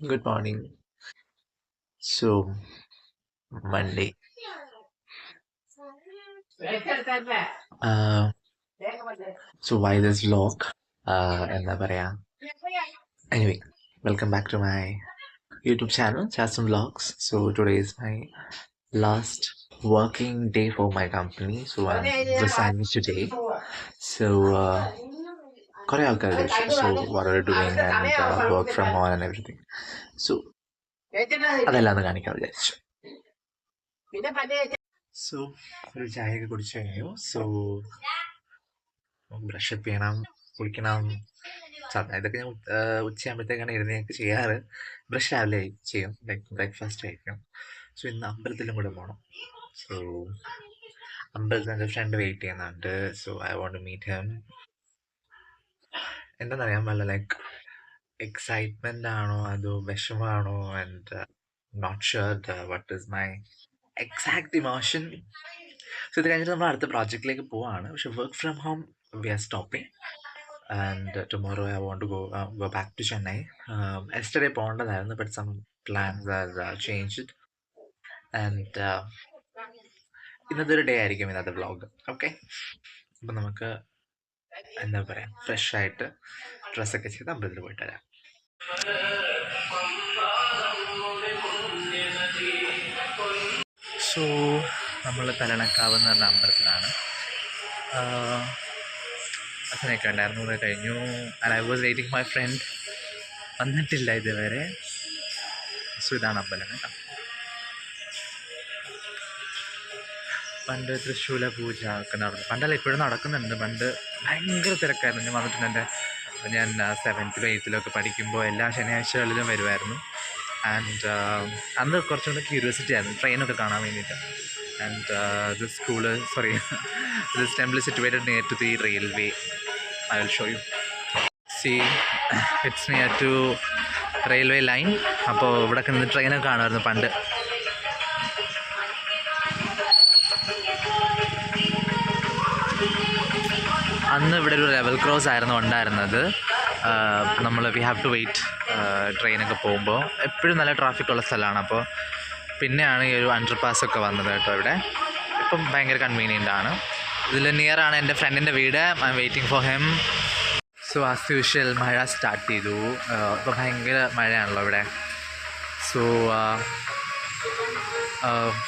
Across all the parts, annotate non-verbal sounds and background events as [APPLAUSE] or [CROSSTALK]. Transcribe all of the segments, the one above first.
Good morning. So, Monday. Uh, so why this vlog? Uh, എന്താ പറയാ Anyway, welcome back to my YouTube channel, Chasm Vlogs. So today is my last working day for my company. So I'm resigning today. So uh, കുറേ ആൾക്കാർ so what doing and work from home and everything so അതെല്ലാം ഒന്ന് കാണിക്കാൻ വിചാരിച്ചു. So ഒരു ചായയൊക്കെ കുടിച്ചു കഴിഞ്ഞു. സോ ബ്രഷ് അപ്പ് ചെയ്യണം കുളിക്കണം. സാധാരണ ഇതൊക്കെ ഞാൻ ഉച്ചയാകുമ്പോഴത്തേക്കാണ് ഇരുന്നൊക്കെ ചെയ്യാറ്. ബ്രഷ് രാവിലെ ചെയ്യും. ലൈക്ക് ബ്രേക്ക്ഫാസ്റ്റ് കഴിക്കും സോ ഇന്ന് അമ്പലത്തിലും കൂടെ പോകണം സോ അമ്പലത്തിൽ എന്റെ ഫ്രണ്ട് വെയിറ്റ് ചെയ്യുന്നുണ്ട്. So I want meet him എന്താണെന്നറിയാൻ പാടില്ല. ലൈക്ക് എക്സൈറ്റ്മെന്റ് ആണോ? അതോ വിഷമാണോ? And not sure what is my exact emotion so ഇത് കഴിഞ്ഞിട്ട് നമ്മൾ അടുത്ത പ്രോജക്റ്റിലേക്ക് പോവാണ്. പക്ഷെ work from home we are stopping and tomorrow I want go go back to Chennai yesterday പോകേണ്ടതായിരുന്നു but some plans are change and ഇന്നത്തെ ഒരു day ആയിരിക്കും ഇന്നത്തെ വ്ളോഗ് ഓക്കെ അപ്പം നമുക്ക് എന്താ ഫ്രഷ് ആയിട്ട് ഡ്രസ്സൊക്കെ ചെയ്ത് അമ്പലത്തിൽ പോയിട്ട് വരാം. സോ നമ്മൾ തലണക്കാവ് എന്ന് പറഞ്ഞ അമ്പലത്തിലാണ്. അച്ഛനൊക്കെ ഉണ്ടായിരുന്നു കൂടെ കഴിഞ്ഞു. And I was waiting my friend വന്നിട്ടില്ല ഇതുവരെ. സോ ഇതാണ് അമ്പലം കേട്ടോ. പണ്ട് തൃശ്ശൂല പൂജ ഒക്കെ നടന്നു. പണ്ടല്ല ഇപ്പോഴും നടക്കുന്നുണ്ട്. പണ്ട് ഭയങ്കര തിരക്കായിരുന്നു. ഞാൻ വന്നിട്ടുണ്ട് എന്റെ ഞാൻ സെവൻത്തിലും എയ്ത്തിലും ഒക്കെ പഠിക്കുമ്പോൾ എല്ലാ ശനിയാഴ്ചകളിലും വരുമായിരുന്നു ആൻഡ് അന്ന് കുറച്ചും കൂടെ ക്യൂരിയോസിറ്റി ആയിരുന്നു ട്രെയിനൊക്കെ കാണാൻ വേണ്ടിയിട്ട്. And this school sorry this temple situated near to the railway I will show you see it's near to railway line അപ്പോൾ ഇവിടെ നിന്ന് ട്രെയിനൊക്കെ കാണുമായിരുന്നു പണ്ട്. അന്ന് ഇവിടെ ഒരു ലെവൽ ക്രോസ് ആയിരുന്നു ഉണ്ടായിരുന്നത്. നമ്മൾ വി ഹാവ് ടു വെയിറ്റ് ട്രെയിനൊക്കെ പോകുമ്പോൾ എപ്പോഴും നല്ല ട്രാഫിക് ഉള്ള സ്ഥലമാണ് അപ്പോൾ പിന്നെയാണ് ഈ ഒരു അണ്ടർ പാസ് ഒക്കെ വന്നത് കേട്ടോ ഇവിടെ. ഇപ്പം ഭയങ്കര കൺവീനിയന്റ് ആണ്. ഇതിൽ നിയർ ആണ് എന്റെ ഫ്രണ്ടിന്റെ വീട്. I'm waiting for him so as usual മഴ സ്റ്റാർട്ട് ചെയ്തു. ഇപ്പോൾ ഭയങ്കര മഴയാണല്ലോ ഇവിടെ. സോ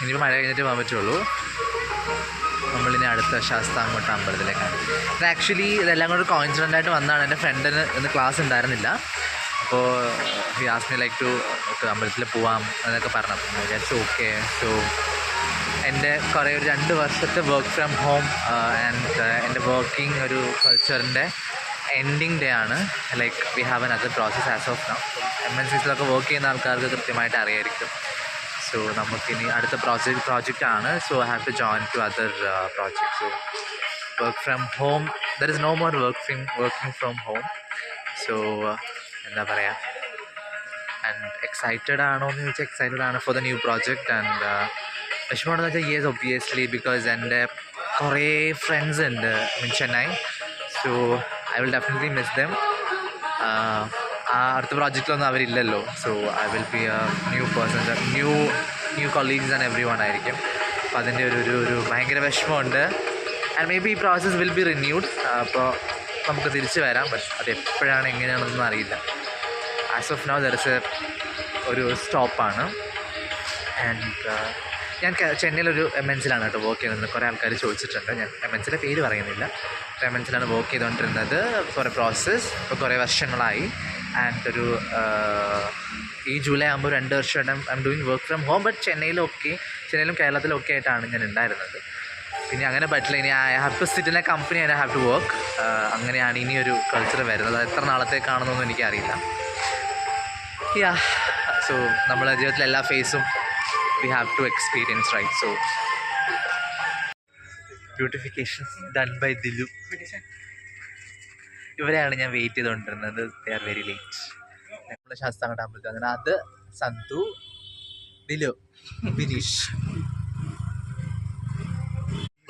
ഇനിയിപ്പോൾ മഴ കഴിഞ്ഞിട്ട് പോകാൻ പറ്റുള്ളൂ. നമ്മളിനി അടുത്ത ശാസ്താംകോട്ട അമ്പലത്തിലേക്കാണ് ഇത് ആക്ച്വലി ഇതെല്ലാം കൂടെ കോയിൻസിഡന്റ് ആയിട്ട് വന്നതാണ് എന്റെ ഫ്രണ്ടിന് ഇന്ന് ക്ലാസ് ഉണ്ടായിരുന്നില്ല. അപ്പോൾ ഹി ലൈക്ക് ടു അമ്പലത്തിൽ പോവാം എന്നൊക്കെ പറഞ്ഞു. വിചാരിച്ചു ഓക്കെ സോ എന്റെ കുറേ ഒരു രണ്ട് വർഷത്തെ വർക്ക് ഫ്രം ഹോം ആൻഡ് എന്റെ വർക്കിംഗ് ഒരു കൾച്ചറിന്റെ എൻഡിങ് ഡേ ആണ്. Like we have another process as of now M N സിസിലൊക്കെ work ചെയ്യുന്ന ആൾക്കാർക്ക് കൃത്യമായിട്ട് അറിയായിരിക്കും. സോ നമുക്കിനി അടുത്ത പ്രോജക്റ്റ് പ്രോജക്റ്റ് ആണ്. So I have to join to other project so work from home there is no more work from working from home so എന്താ പറയുക and excited ആണോ എന്ന് ചോദിച്ചാൽ എക്സൈറ്റഡ് ആണ് for the new project and വിഷമമാണെന്ന് വെച്ചാൽ yes obviously because എന്റെ കുറേ friends ഉണ്ട് mean Chennai so I will definitely miss them അടുത്ത പ്രോജക്റ്റിലൊന്നും അവരില്ലല്ലോ. So I will be a new person new new colleagues and everyone ആയിരിക്കും. അപ്പോൾ അതിന്റെ ഒരു ഒരു ഒരു ഭയങ്കര വിഷമമുണ്ട്. ആൻഡ് മേ ബി ഈ പ്രോസസ് വിൽ ബി റിന്യൂഡ് അപ്പോൾ നമുക്ക് തിരിച്ചു വരാം. പക്ഷെ അത് എപ്പോഴാണ് എങ്ങനെയാണെന്നൊന്നും അറിയില്ല. ആസ് ഓഫ് നൗ ദർസ് ഒരു സ്റ്റോപ്പാണ് ആൻഡ് ഞാൻ ചെന്നൈയിലൊരു എം എൻ സിലാണ് കേട്ടോ വർക്ക് ചെയ്യുന്നത്. കുറേ ആൾക്കാർ ചോദിച്ചിട്ടുണ്ട്. ഞാൻ എം എൻ സിയുടെ പേര് പറയുന്നില്ല. എം എൻ സിയിലാണ് വർക്ക് ചെയ്തുകൊണ്ടിരുന്നത് കുറേ പ്രോസസ്സ് ഇപ്പോൾ കുറേ വർഷങ്ങളായി. ആൻഡ് ഒരു ഈ ജൂലൈ ആകുമ്പോൾ രണ്ട് വർഷമായിട്ട് I'm doing work from home but ചെന്നൈയിലൊക്കെ ചെന്നൈയിലും കേരളത്തിലും ഒക്കെ ആയിട്ടാണ് ഞാൻ ഉണ്ടായിരുന്നത്. പിന്നെ അങ്ങനെ പറ്റില്ല. ഇനി I have to sit in a company I have to work അങ്ങനെയാണ് ഇനി ഒരു കൾച്ചർ വരുന്നത്. അത് എത്ര നാളത്തേക്കാണെന്നൊന്നും എനിക്കറിയില്ല. യാ സോ നമ്മുടെ ജീവിതത്തിലെ എല്ലാ ഫേസും we have to experience right so beautification done by Dilu ഇവരെയാണ് ഞാൻ വെയിറ്റ് ചെയ്തുകൊണ്ടിരുന്നത് ദേ ആർ വെരി ലേറ്റ് നമ്മുടെ ശാസ്താംകോട്ട അമ്പലത്തിൽ അങ്ങനെ അത് സന്തു ദിലു ബിനീഷ്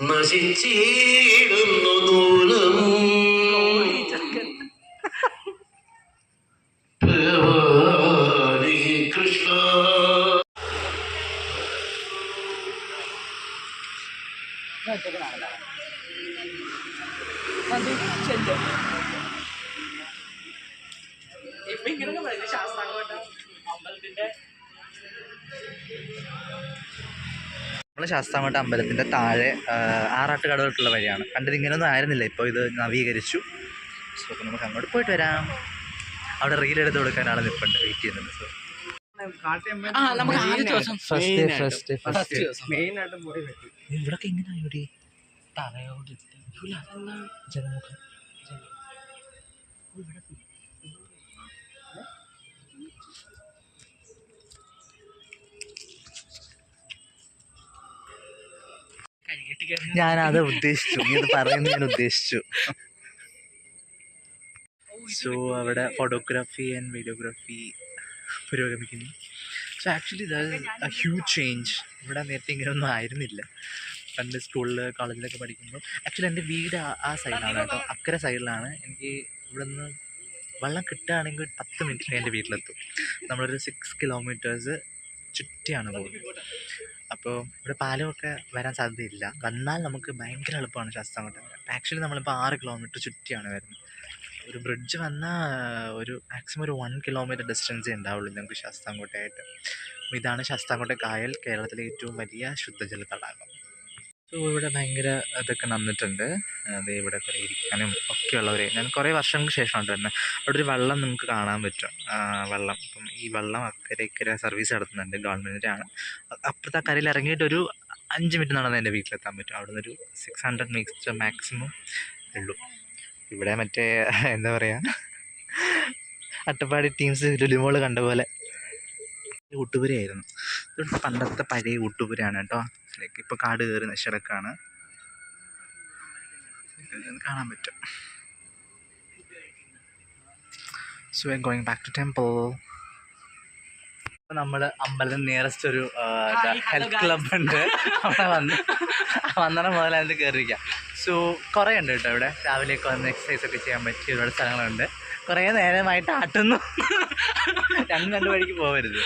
നശിച്ചിടുന്നു ദൂരം ഒറ്റയ്ക്ക് നടക്കണം ശാസ്താങ്കോട്ട അമ്പലത്തിന്റെ നമ്മൾ ആറാട്ട് കടവിട്ടുള്ള താഴെ വഴിയാണ്. പണ്ടത് ഇങ്ങനെയൊന്നും ആയിരുന്നില്ല. ഇപ്പൊ ഇത് നവീകരിച്ചു. സോ നമുക്ക് അങ്ങോട്ട് പോയിട്ട് വരാം. അവിടെ റീൽ എടുത്ത് കൊടുക്കാൻ ആളെ നിൽപ്പുണ്ട് വെയിറ്റ് ചെയ്യുന്നുണ്ട്. സോ ആ നമുക്ക് ആദ്യത്തെ ദിവസം. ഫസ്റ്റ് ഫസ്റ്റ് ഫസ്റ്റ് ദിവസം പോയി പറ്റും ഇവിടൊക്കെ എങ്ങനെയായി തറയോട്? ജനമുഖം ഞാനത് ഉദ്ദേശിച്ചു. നീ അത് പറയുന്നത് ഞാൻ ഉദ്ദേശിച്ചു. സോ അവിടെ ഫോട്ടോഗ്രാഫി ആൻഡ് വീഡിയോഗ്രാഫി പുരോഗമിക്കുന്നു. So actually the huge change ഇവിടെ നേരത്തെ ഇങ്ങനെയൊന്നും ആയിരുന്നില്ല. പണ്ട് സ്കൂളിൽ കോളേജിലൊക്കെ പഠിക്കുമ്പോൾ. ആക്ച്വലി എന്റെ വീട് ആ- സൈഡിലാണ് കേട്ടോ. അക്കര സൈഡിലാണ് എനിക്ക് ഇവിടെ നിന്ന് വെള്ളം കിട്ടുകയാണെങ്കിൽ പത്ത് മിനിറ്റിൽ എന്റെ വീട്ടിലെത്തും. നമ്മളൊരു സിക്സ് കിലോമീറ്റേഴ്സ് ചുറ്റിയാണ് പോകുന്നത്. അപ്പോൾ ഇവിടെ പാലമൊക്കെ വരാൻ സാധ്യതയില്ല. വന്നാൽ നമുക്ക് ഭയങ്കര എളുപ്പമാണ് ശാസ്താംകോട്ട ആക്ച്വലി നമ്മളിപ്പോൾ ആറ് കിലോമീറ്റർ ചുറ്റിയാണ് വരുന്നത്. ഒരു ബ്രിഡ്ജ് വന്നാൽ ഒരു മാക്സിമം ഒരു വൺ കിലോമീറ്റർ ഡിസ്റ്റൻസേ ഉണ്ടാവുള്ളൂ നമുക്ക് ശാസ്താംകോട്ടയായിട്ട്. അപ്പോൾ ഇതാണ് ശാസ്താംകോട്ട കായൽ കേരളത്തിലെ ഏറ്റവും വലിയ ശുദ്ധജല തടാകം. സോ ഇവിടെ ഭയങ്കര ഇതൊക്കെ നന്നിട്ടുണ്ട്. അത് ഇവിടെ കുറേ ഇരിക്കാനും ഒക്കെയുള്ളവരെ. ഞാൻ കുറേ വർഷങ്ങൾക്ക് ശേഷമാണ് തന്നെ അവിടെ ഒരു വെള്ളം നമുക്ക് കാണാൻ പറ്റും. വള്ളം. അപ്പം ഈ വെള്ളം അക്കരെ ഇക്കരെ സർവീസ് നടത്തുന്നുണ്ട്. ഗവൺമെന്റിന്റെ ആണ് അപ്പുറത്തെ കരയിൽ ഇറങ്ങിയിട്ട് ഒരു അഞ്ച് മിനിറ്റ് നടന്ന് എന്റെ വീട്ടിലെത്താൻ പറ്റും. അവിടെ നിന്നൊരു സിക്സ് ഹൺഡ്രഡ് മീറ്റർ മാക്സിമം ഉള്ളൂ. ഇവിടെ മറ്റേ എന്താ പറയുക അട്ടപ്പാടി ടീംസ് ലുലുമോൾ കണ്ട പോലെ. ഊട്ടുപുരയായിരുന്നു ഇതുകൊണ്ട് പണ്ടത്തെ പഴയ ഊട്ടുപുരയാണ് കേട്ടോ. ലൈക്ക് ഇപ്പോൾ കാട് കയറി നശിടക്കാണ് കാണാൻ പറ്റും. So I going back to temple നമ്മൾ അമ്പലത്തിന് നിയറസ്റ്റ് ഒരു ഹെൽത്ത് ക്ലബ് ഉണ്ട്. അവിടെ വന്ന് വന്നണം മുതൽ അതിന് കയറിയിരിക്കാം സോ കുറേ ഉണ്ട് കേട്ടോ ഇവിടെ. രാവിലെയൊക്കെ വന്ന് എക്സസൈസ് ഒക്കെ ചെയ്യാൻ പറ്റിയ ഒരുപാട് സ്ഥലങ്ങളുണ്ട്. കുറേ നേരമായിട്ട് ആട്ടുന്നു. രണ്ട് രണ്ട് വഴിക്ക് പോകരുത്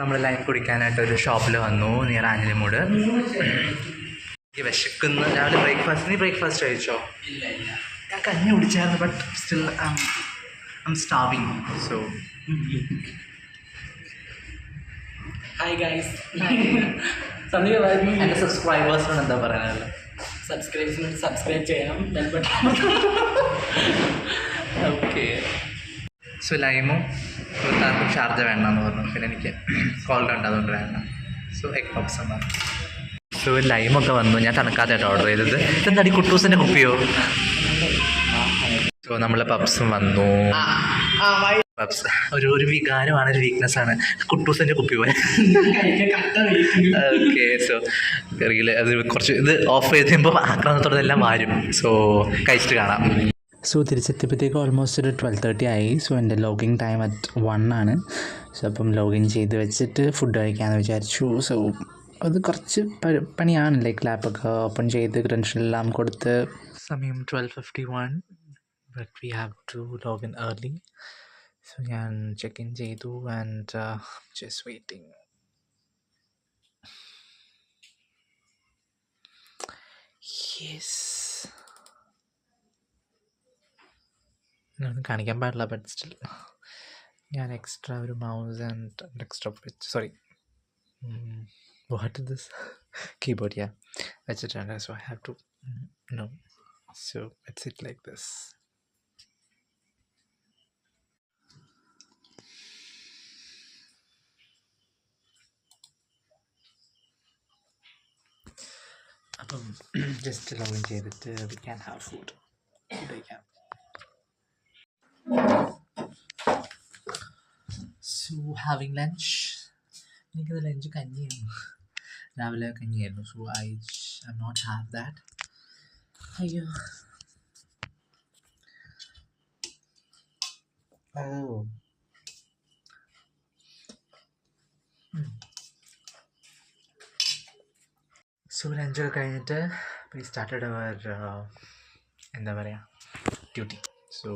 നമ്മൾ ലൈൻ കുടിക്കാനായിട്ട് ഒരു ഷോപ്പിൽ വന്നു നിയർ ആഞ്ഞിലിമൂട്. എനിക്ക് വിശക്കുന്നു. രാവിലെ ബ്രേക്ക്ഫാസ്റ്റ് നീ ബ്രേക്ക്ഫാസ്റ്റ് കഴിച്ചോ? ഞാൻ കഞ്ഞി കുടിച്ചായിരുന്നു but still I'm starving so hi guys പറഞ്ഞു എന്റെ സബ്സ്ക്രൈബേഴ്സിനോട് എന്താ പറയാനുള്ളത്? സബ്സ്ക്രൈബ് സബ്സ്ക്രൈബ് ചെയ്യണം ബെൽ ബട്ടൺ ഓക്കെ സോ ലൈമും ഇവിടുത്തെ ഷാർജ വേണ്ടെന്ന് പറഞ്ഞു. പിന്നെ എനിക്ക് കോൾഡ് ഉണ്ട് അതുകൊണ്ട് വേണ്ട. സോ എഗ് പപ്സ് എന്നാണ് സോ ലൈമൊക്കെ വന്നു. ഞാൻ തണുക്കാത്തായിട്ട് ഓർഡർ ചെയ്തത്. ഇതെന്താടി കുട്ടൂസിന്റെ കുപ്പിയോ? സോ നമ്മളെ പപ്സും വന്നു. ഒരു ഒരു വികാരമാണ് ഒരു വീക്ക്നെസ് ആണ്. കുട്ടൂസിന്റെ കുപ്പി പോലെ. ഓക്കെ സോ അറിയില്ല അത് കുറച്ച് ഇത് ഓഫ് ചെയ്ത് കഴിയുമ്പോൾ ആക്രമണത്തോടെ എല്ലാം മാറും സോ കഴിച്ചിട്ട് കാണാം. സോ തിരിച്ചെത്തിയപ്പോഴത്തേക്ക് ഓൾമോസ്റ്റ് ഒരു ട്വൽവ് തേർട്ടി ആയി. സോ എന്റെ ലോഗിങ് ടൈം അറ്റ് വൺ ആണ്. സോ അപ്പം ലോഗിൻ ചെയ്ത് വെച്ചിട്ട് ഫുഡ് കഴിക്കാമെന്ന് വിചാരിച്ചു. സോ അത് കുറച്ച് പണിയാണ്. ലൈക്ക് ലാപ്പൊക്കെ ഓപ്പൺ ചെയ്ത് ക്രെഡൻഷ്യലെല്ലാം കൊടുത്ത്. സമയം twelve fifty one but we have to login early so ഞാൻ ചെക്ക് ഇൻ ചെയ്തു ആൻഡ് ജസ്റ്റ് വെയിറ്റിംഗ് യെസ് ഒന്നും കാണിക്കാൻ പാടില്ല ബട്ട് സ്റ്റിൽ ഞാൻ എക്സ്ട്രാ ഒരു മൗസ് ആൻഡ് ഡെസ്ക്ടോപ്പ് വെച്ച് sorry what this keyboard yeah വെച്ചിട്ടുണ്ട് so I have to know so it's it like this അപ്പം ജസ്റ്റ് ലോഗിൻ ചെയ്തിട്ട് വി ക്യാൻ ഹാവ് ഫുഡ് കഴിക്കാം സോ ഹാവിങ് ലഞ്ച് എനിക്കത് ലഞ്ച് കഞ്ഞിയാണ് രാവിലെ കഞ്ഞിയായിരുന്നു. So I I not have that അയ്യോ. Oh so ലഞ്ചൊക്കെ കഴിഞ്ഞിട്ട് we started അവർ എന്താ പറയുക ഡ്യൂട്ടി സോ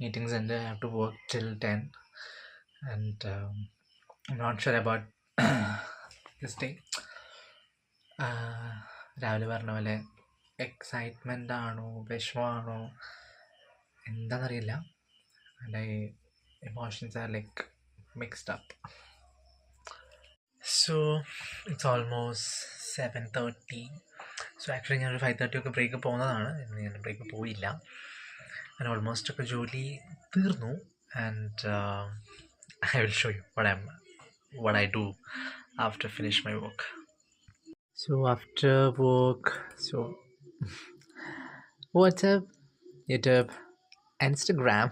മീറ്റിംഗ്സ് ഉണ്ട് I have to work till ten and not sure about this day രാവിലെ പറഞ്ഞ പോലെ എക്സൈറ്റ്മെന്റ് ആണോ വിഷമമാണോ എന്താണെന്നറിയില്ല എന്റെ emotions are like mixed up so it's almost seven thirty so actually ഞാനൊരു ഫൈവ് തേർട്ടി ഒക്കെ ബ്രേക്ക് പോകുന്നതാണ് ഇന്ന് ഞാൻ ബ്രേക്ക് പോയില്ല ഞാൻ ഓൾമോസ്റ്റ് ഒക്കെ ജോലി തീർന്നു and I will show you what I what I do after finish my work. So after work, so WhatsApp, YouTube, Instagram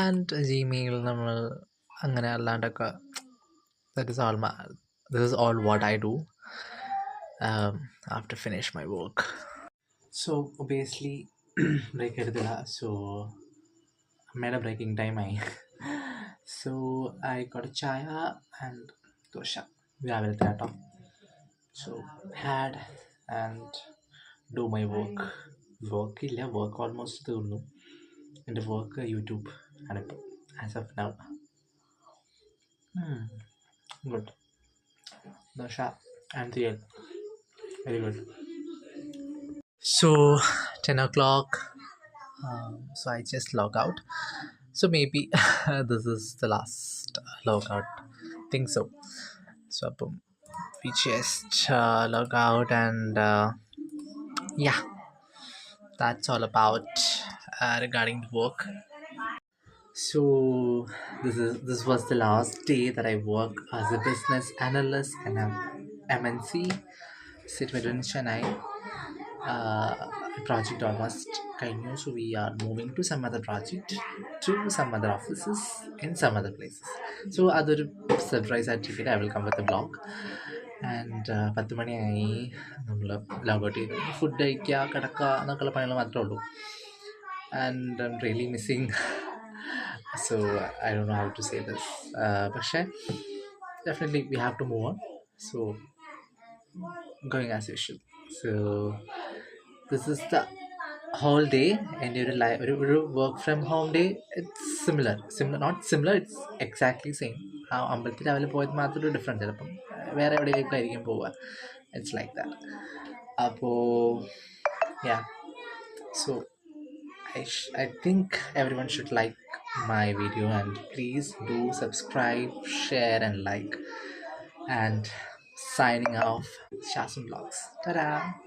and Gmail നമ്മൾ അങ്ങനെ അല്ലാണ്ടൊക്കെ that is all my this is all what I do um, after finish my work. So obviously break എടുത്തില്ല so അമ്മയുടെ breaking ടൈമായി so I got chai and dosa രാവിലത്തെ കേട്ടോ so had and do my work work ഇല്ല work almost തീർന്നു എന്റെ work YouTube ആണിപ്പോൾ as of now good dosa and theeyal very good so 10 o'clock um, so i just log out. So maybe [LAUGHS] this is the last log out think so so boom. We just uh, log out and uh, yeah. That's all about uh, regarding the work. So this is this was the last day that i work as a business analyst and i'm mnc situated in Chennai. Uh, project almost കഴിഞ്ഞു so we are moving to some other project to some other offices in some other places so അതൊരു surprise ആയിട്ട് I will come with blog and പത്ത് മണിയായി നമ്മൾ logout ചെയ്തു food കഴിക്കുക കിടക്കുക എന്നൊക്കെയുള്ള പണികൾ മാത്രമേ ഉള്ളൂ and I am really missing I don't know how to say this. Uh, പക്ഷേ definitely we have to move on. So going as usual. So this is the whole day എന്റെ ഒരു ലൈ ഒരു ഒരു work from home day it's similar similar not similar it's exactly same ആ അമ്പലത്തിൽ രാവിലെ പോയത് മാത്രം ഒരു ഡിഫറന്റ് ചിലപ്പം വേറെ എവിടെയൊക്കെയായിരിക്കും പോവുക. ഇറ്റ്സ് ലൈക്ക് ദാറ്റ് അപ്പോൾ yeah so I, sh- I think everyone should like my video and please do subscribe share and like. And signing off Shasum Vlogs. Ta-da!